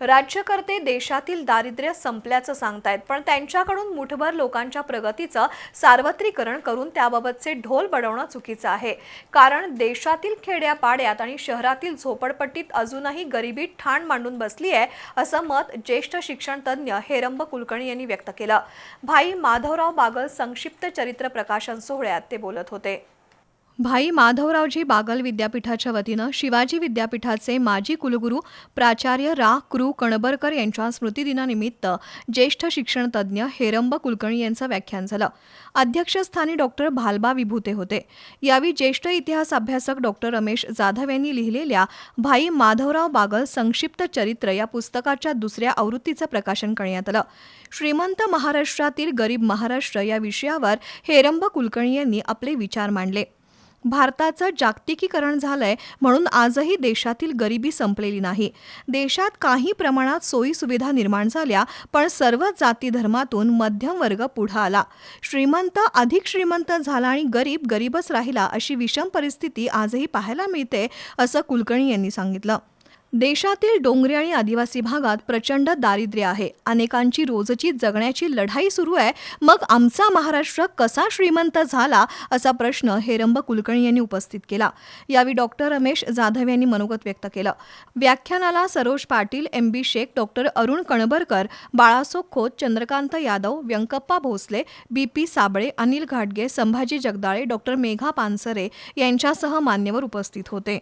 राज्यकर्ते देशातील दारिद्र्य संपल्याचं सांगतायत पण त्यांच्याकडून मुठभर लोकांच्या प्रगतीचं सार्वत्रिकरण करून त्याबाबतचे ढोल बडवणं चुकीचं आहे. कारण देशातील खेड्यापाड्यात आणि शहरातील झोपडपट्टीत अजूनही गरिबी ठाण मांडून बसली आहे असं मत ज्येष्ठ शिक्षणतज्ञ हेरंब कुलकर्णी यांनी व्यक्त केलं. भाई माधवराव बागल संक्षिप्त चरित्र प्रकाशन सोहळ्यात ते बोलत होते. भाई माधवरावजी बागल विद्यापीठाच्या वतीनं शिवाजी विद्यापीठाचे माजी कुलगुरू प्राचार्य रा. क्रू. कणबरकर यांच्या स्मृतिदिनानिमित्त ज्येष्ठ शिक्षणतज्ज्ञ हेरंब कुलकर्णी यांचं व्याख्यान झालं. अध्यक्षस्थानी डॉक्टर भालबा विभूते होते. यावेळी ज्येष्ठ इतिहास अभ्यासक डॉक्टर रमेश जाधव यांनी लिहिलेल्या भाई माधवराव बागल संक्षिप्त चरित्र या पुस्तकाच्या दुसऱ्या आवृत्तीचं प्रकाशन करण्यात आलं. श्रीमंत महाराष्ट्रातील गरीब महाराष्ट्र या विषयावर हेरंब कुलकर्णी यांनी आपले विचार मांडले. भारताचं जागतिकीकरण झालंय म्हणून आजही देशातील गरिबी संपलेली नाही. देशात काही प्रमाणात सोयी सुविधा निर्माण झाल्या पण सर्व जाती धर्मातून मध्यम वर्ग पुढं आला. श्रीमंत अधिक श्रीमंत झाला आणि गरीब गरीबच राहिला अशी विषम परिस्थिती आजही पाहायला मिळते असं कुलकर्णी यांनी सांगितलं. देशातील डोंगरी आणि आदिवासी भागात प्रचंड दारिद्र्य आहे. अनेकांची रोजची जगण्याची लढाई सुरू आहे. मग आमचा महाराष्ट्र कसा श्रीमंत झाला असा प्रश्न हेरंब कुलकर्णी यांनी उपस्थित केला. यावेळी डॉक्टर रमेश जाधव यांनी मनोगत व्यक्त केलं. व्याख्यानाला Saroj Patil M B Shaikh doctor Arun Kanbarkar Balaso Khot Chandrakant Yadav Venkappa Bhosale B P Sable Anil घाटगे संभाजी जगदाळे डॉक्टर मेघा पानसरे यांच्यासह मान्यवर उपस्थित होते.